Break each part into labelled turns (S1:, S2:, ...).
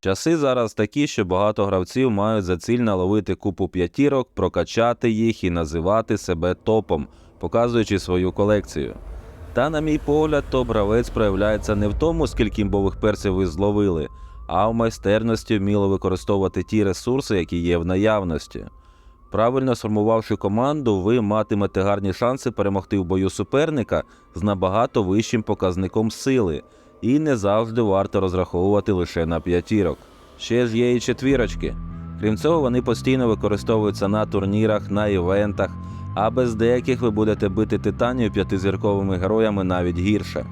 S1: Часи зараз такі, що багато гравців мають за ціль наловити купу п'ятірок, прокачати їх і називати себе топом, показуючи свою колекцію. Та, на мій погляд, топ-гравець проявляється не в тому, скільки імбових персів ви зловили, а в майстерності вміло використовувати ті ресурси, які є в наявності. Правильно сформувавши команду, ви матимете гарні шанси перемогти в бою суперника з набагато вищим показником сили, і не завжди варто розраховувати лише на п'ятірок. Ще ж є і четвірочки. Крім цього, вони постійно використовуються на турнірах, на івентах, а без деяких ви будете бити титанів п'ятизірковими героями навіть гірше.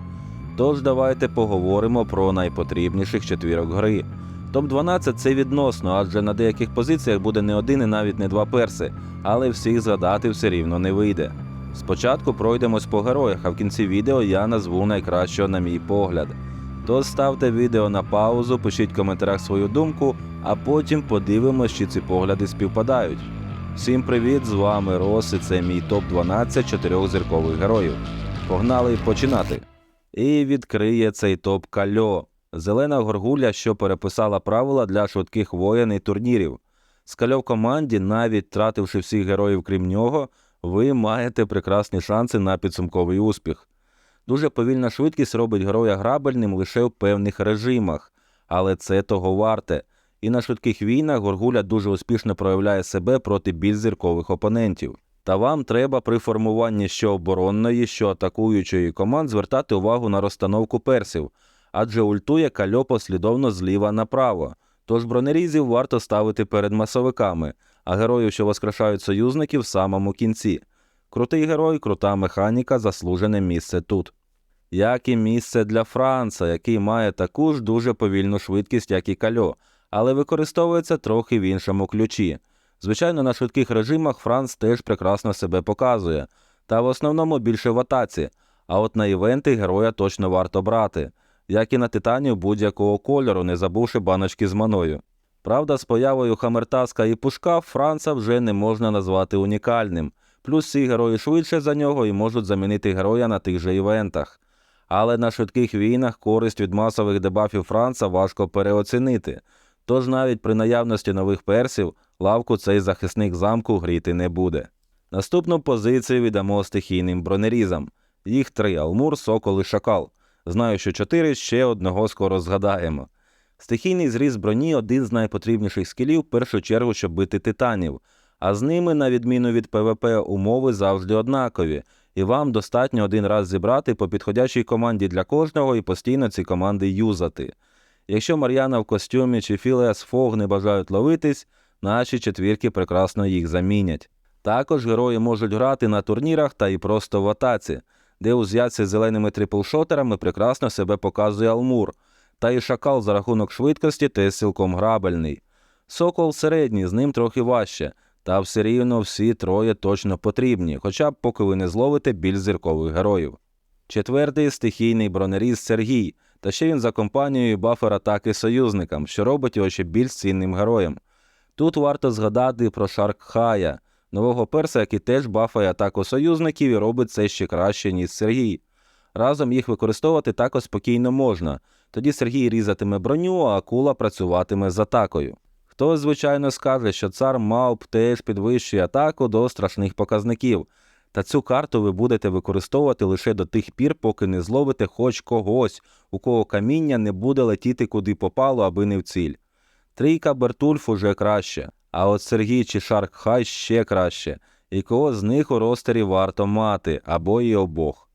S1: Тож давайте поговоримо про найпотрібніших четвірок гри. Топ-12 це відносно, адже на деяких позиціях буде не один і навіть не два перси, але всіх згадати все рівно не вийде. Спочатку пройдемось по героях, а в кінці відео я назву найкращого на мій погляд. Тож ставте відео на паузу, пишіть в коментарях свою думку, а потім подивимось, чи ці погляди співпадають. Всім привіт! З вами Рос, і це мій топ-12 чотирьохзіркових героїв. Погнали починати! І відкриє цей топ Кальо. Зелена горгуля, що переписала правила для швидких воєн і турнірів. Скальо в команді, навіть втративши всіх героїв крім нього, ви маєте прекрасні шанси на підсумковий успіх. Дуже повільна швидкість робить героя грабельним лише в певних режимах, але це того варте. І на швидких війнах горгуля дуже успішно проявляє себе проти більш зіркових опонентів. Та вам треба при формуванні що оборонної, що атакуючої команд звертати увагу на розстановку персів, адже ультує кальо послідовно зліва направо. Тож бронерізів варто ставити перед масовиками, а героїв, що воскрешають союзників, в самому кінці. Крутий герой, крута механіка, заслужене місце тут. Як і місце для Франца, який має таку ж дуже повільну швидкість, як і кальо, але використовується трохи в іншому ключі. Звичайно, на швидких режимах Франц теж прекрасно себе показує, та в основному більше в атаці, а от на івенти героя точно варто брати, як і на титанів будь-якого кольору, не забувши баночки з маною. Правда, з появою Хамертаска і Пушка Франца вже не можна назвати унікальним, плюс ці герої швидше за нього і можуть замінити героя на тих же івентах. Але на швидких війнах користь від масових дебафів Франца важко переоцінити. Тож навіть при наявності нових персів лавку цей захисник замку гріти не буде. Наступну позицію віддамо стихійним бронерізам. Їх три Алмур, Сокол і Шакал. Знаю, що чотири ще одного скоро згадаємо. Стихійний зріз броні один з найпотрібніших скілів, в першу чергу, щоб бити титанів, а з ними, на відміну від ПВП, умови завжди однакові, і вам достатньо один раз зібрати по підходячій команді для кожного і постійно ці команди юзати. Якщо Мар'яна в костюмі чи Філеас Фог не бажають ловитись, наші четвірки прекрасно їх замінять. Також герої можуть грати на турнірах та і просто в атаці, де у зв'язці з зеленими триплшотерами прекрасно себе показує Алмур, та і шакал за рахунок швидкості теж цілком грабельний. Сокол середній, з ним трохи важче, та все рівно всі троє точно потрібні, хоча б поки ви не зловите більш зіркових героїв. Четвертий стихійний бронеріз Сергій, та ще він за компанією бафер атаки союзникам, що робить його ще більш цінним героєм. Тут варто згадати про Шаркхая, нового перса, який теж бафає атаку союзників і робить це ще краще, ніж Сергій. Разом їх використовувати також спокійно можна. Тоді Сергій різатиме броню, а акула працюватиме з атакою. Хтось, звичайно, скаже, що цар Мауп теж підвищує атаку до страшних показників, та цю карту ви будете використовувати лише до тих пір, поки не зловите хоч когось, у кого каміння не буде летіти куди попало, аби не в ціль. Трійка Бертульф уже краще, а от Сергій чи Шарк Хай ще краще, і кого з них у ростері варто мати, або і обох.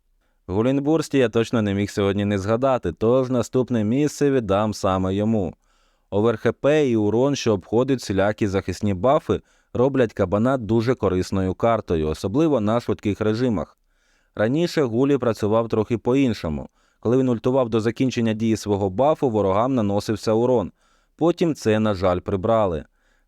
S1: Гулінбурсті я точно не міг сьогодні не згадати, тож наступне місце віддам саме йому. ОверХП і урон, що обходить всілякі захисні бафи, роблять кабана дуже корисною картою, особливо на швидких режимах. Раніше Гулі працював трохи по-іншому. Коли він ультував до закінчення дії свого бафу, ворогам наносився урон. Потім це, на жаль, прибрали.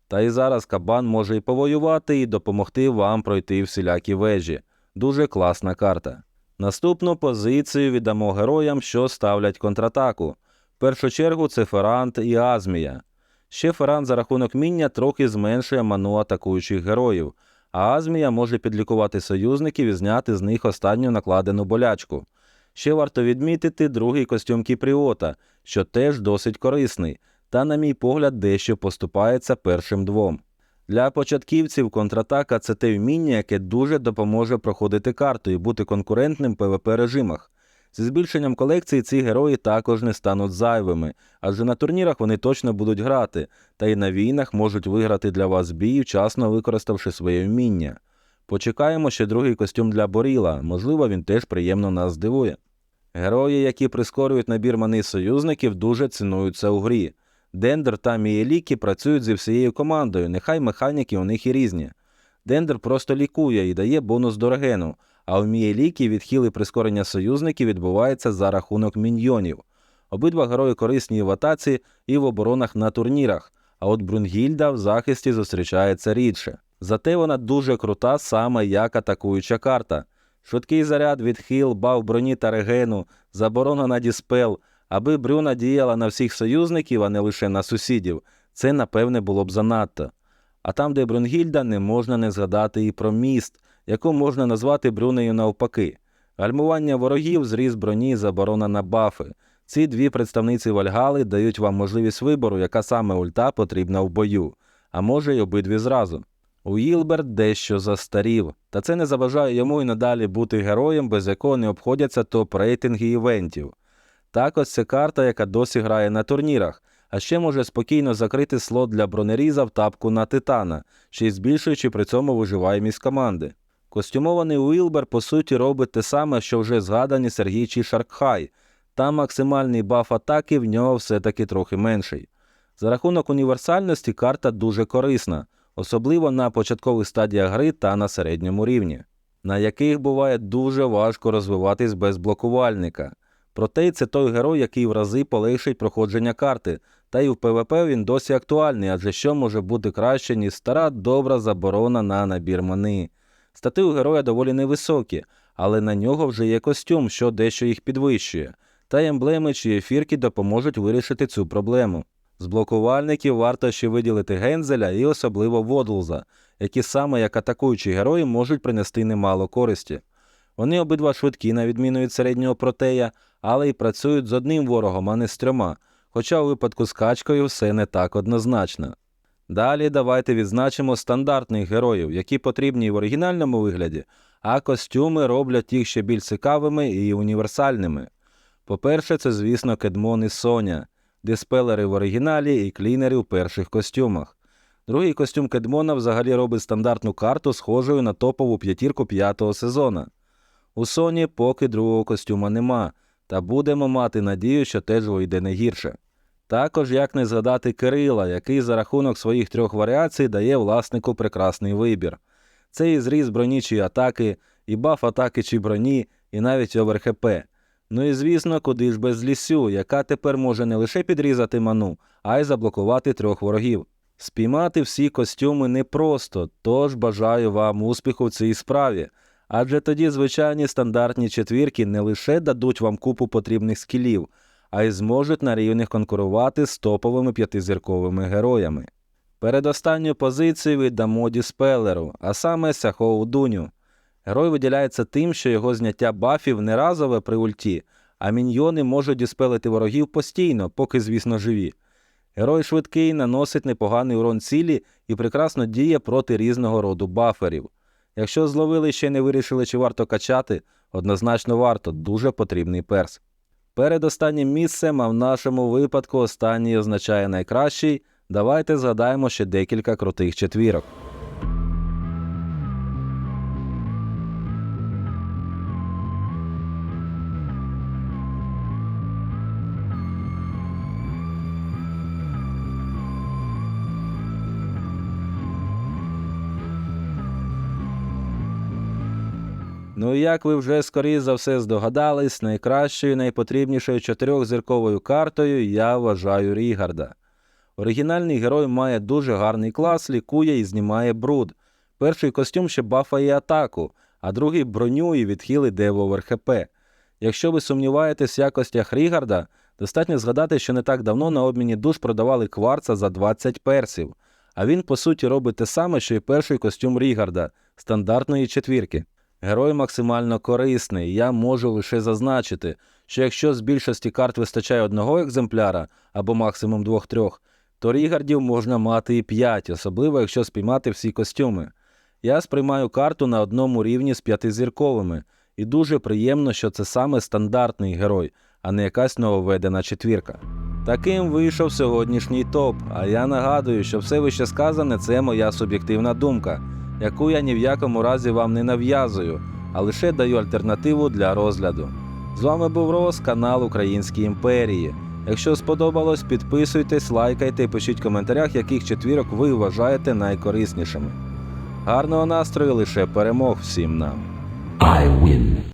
S1: Та і зараз кабан може і повоювати, і допомогти вам пройти всілякі вежі. Дуже класна карта. Наступну позицію віддамо героям, що ставлять контратаку. В першу чергу це Ферант і Азмія. Ще Ферант за рахунок міння трохи зменшує ману атакуючих героїв, а Азмія може підлікувати союзників і зняти з них останню накладену болячку. Ще варто відмітити другий костюм Кіпріота, що теж досить корисний. та, на мій погляд, дещо поступається першим двом. Для початківців контратака це те вміння, яке дуже допоможе проходити карту і бути конкурентним в ПВП режимах. Зі збільшенням колекції ці герої також не стануть зайвими, адже на турнірах вони точно будуть грати, та й на війнах можуть виграти для вас бій, вчасно використавши своє вміння. Почекаємо ще другий костюм для Боріла, можливо, він теж приємно нас здивує. Герої, які прискорюють набір мани союзників, дуже цінуються у грі. Дендер та Мієлікі працюють зі всією командою, нехай механіки у них і різні. Дендер просто лікує і дає бонус до регену, а у Мієлікі відхили прискорення союзників відбувається за рахунок міньйонів. Обидва герої корисні в атаці, і в оборонах на турнірах, а от Брунгільда в захисті зустрічається рідше. Зате вона дуже крута саме як атакуюча карта. Швидкий заряд, відхил, бав броні та регену, заборона на діспел, аби Брюна діяла на всіх союзників, а не лише на сусідів, це напевне було б занадто. А там, де Брунгільда, не можна не згадати і про міст, яку можна назвати Брюнею навпаки. Гальмування ворогів, зріз броні, заборона на бафи. Ці дві представниці Вальгали дають вам можливість вибору, яка саме ульта потрібна в бою, а може й обидві зразу. Уілберт дещо застарів, та це не заважає йому і надалі бути героєм, без якого не обходяться топ-рейтинги івентів. Також це карта, яка досі грає на турнірах, а ще може спокійно закрити слот для бронеріза в тапку на титана, ще й збільшуючи при цьому виживаємість команди. Костюмований Уілбер, по суті, робить те саме, що вже згадані Сергій чи Шаркхай, та максимальний баф атаки в нього все-таки трохи менший. За рахунок універсальності карта дуже корисна, особливо на початкових стадіях гри та на середньому рівні, на яких буває дуже важко розвиватись без блокувальника. Проте це той герой, який в рази полегшить проходження карти, та й в ПВП він досі актуальний, адже що може бути краще, ніж стара добра заборона на набір мани. Стати у героя доволі невисокі, але на нього вже є костюм, що дещо їх підвищує, та емблеми чи ефірки допоможуть вирішити цю проблему. З блокувальників варто ще виділити Гензеля і особливо Водлза, які саме як атакуючі герої можуть принести немало користі. Вони обидва швидкі, на відміну від середнього протея, але й працюють з одним ворогом, а не з трьома, хоча у випадку з качкою все не так однозначно. Далі давайте відзначимо стандартних героїв, які потрібні в оригінальному вигляді, а костюми роблять їх ще більш цікавими і універсальними. По-перше, це, звісно, Кедмон і Соня, диспелери в оригіналі і клінери в перших костюмах. Другий костюм Кедмона взагалі робить стандартну карту, схожою на топову п'ятірку п'ятого сезона. У Соні поки другого костюма нема, та будемо мати надію, що теж вийде не гірше. Також як не згадати Кирила, який за рахунок своїх трьох варіацій дає власнику прекрасний вибір. Це і зріз броні атаки, і баф атаки чи броні, і навіть оверхп. Ну і звісно, куди ж без лісю, яка тепер може не лише підрізати ману, а й заблокувати трьох ворогів. Спіймати всі костюми непросто, тож бажаю вам успіху в цій справі. Адже тоді звичайні стандартні четвірки не лише дадуть вам купу потрібних скілів, а й зможуть на рівних конкурувати з топовими п'ятизірковими героями. Передостанню позицію віддамо Діспелеру, а саме Сяхоу Дуню. Герой виділяється тим, що його зняття бафів не разове при ульті, а міньйони можуть діспелити ворогів постійно, поки, звісно, живі. Герой швидкий, наносить непоганий урон цілі і прекрасно діє проти різного роду баферів. Якщо зловили і ще не вирішили, чи варто качати, однозначно варто, дуже потрібний перс. Перед останнім місцем, а в нашому випадку останній означає найкращий, давайте згадаємо ще декілька крутих четвірок. Ну і як ви вже скоріше за все здогадались, найкращою, найпотрібнішою чотирьохзірковою картою я вважаю Рігарда. Оригінальний герой має дуже гарний клас, лікує і знімає бруд. Перший костюм ще бафає атаку, а другий броню і відхили Девовер ХП. Якщо ви сумніваєтесь в якостях Рігарда, достатньо згадати, що не так давно на обміні душ продавали кварца за 20 персів, а він по суті робить те саме, що й перший костюм Рігарда стандартної четвірки. Герой максимально корисний. Я можу лише зазначити, що якщо з більшості карт вистачає одного екземпляра або максимум двох-трьох, то рігардів можна мати і 5, особливо якщо спіймати всі костюми. Я сприймаю карту на одному рівні з п'ятизірковими, і дуже приємно, що це саме стандартний герой, а не якась нововведена четвірка. Таким вийшов сьогоднішній топ. А я нагадую, що все вище сказане це моя суб'єктивна думка, яку я ні в якому разі вам не нав'язую, а лише даю альтернативу для розгляду. З вами був Рос, канал Українські імперії. Якщо сподобалось, підписуйтесь, лайкайте пишіть в коментарях, яких четвірок ви вважаєте найкориснішими. Гарного настрою, лише перемог всім нам!
S2: I win.